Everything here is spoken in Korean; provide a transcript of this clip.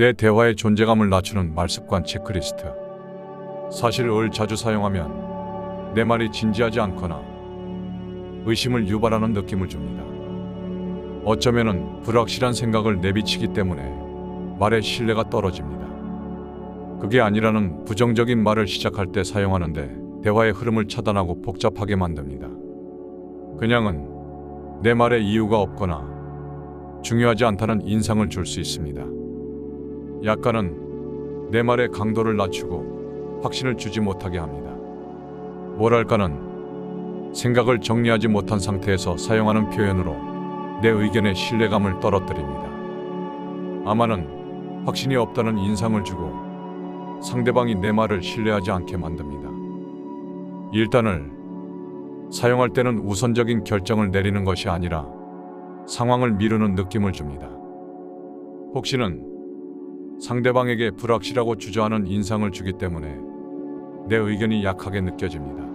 내 대화의 존재감을 낮추는 말습관 체크리스트. 사실 을 자주 사용하면 내 말이 진지하지 않거나 의심을 유발하는 느낌을 줍니다. 어쩌면은 불확실한 생각을 내비치기 때문에 말의 신뢰가 떨어집니다. 그게 아니라는 부정적인 말을 시작할 때 사용하는데 대화의 흐름을 차단하고 복잡하게 만듭니다. 그냥은 내 말에 이유가 없거나 중요하지 않다는 인상을 줄 수 있습니다. 약간은 내 말의 강도를 낮추고 확신을 주지 못하게 합니다. 뭐랄까는 생각을 정리하지 못한 상태에서 사용하는 표현으로 내 의견의 신뢰감을 떨어뜨립니다. 아마는 확신이 없다는 인상을 주고 상대방이 내 말을 신뢰하지 않게 만듭니다. 일단을 사용할 때는 우선적인 결정을 내리는 것이 아니라 상황을 미루는 느낌을 줍니다. 혹시는 상대방에게 불확실하고 주저하는 인상을 주기 때문에 내 의견이 약하게 느껴집니다.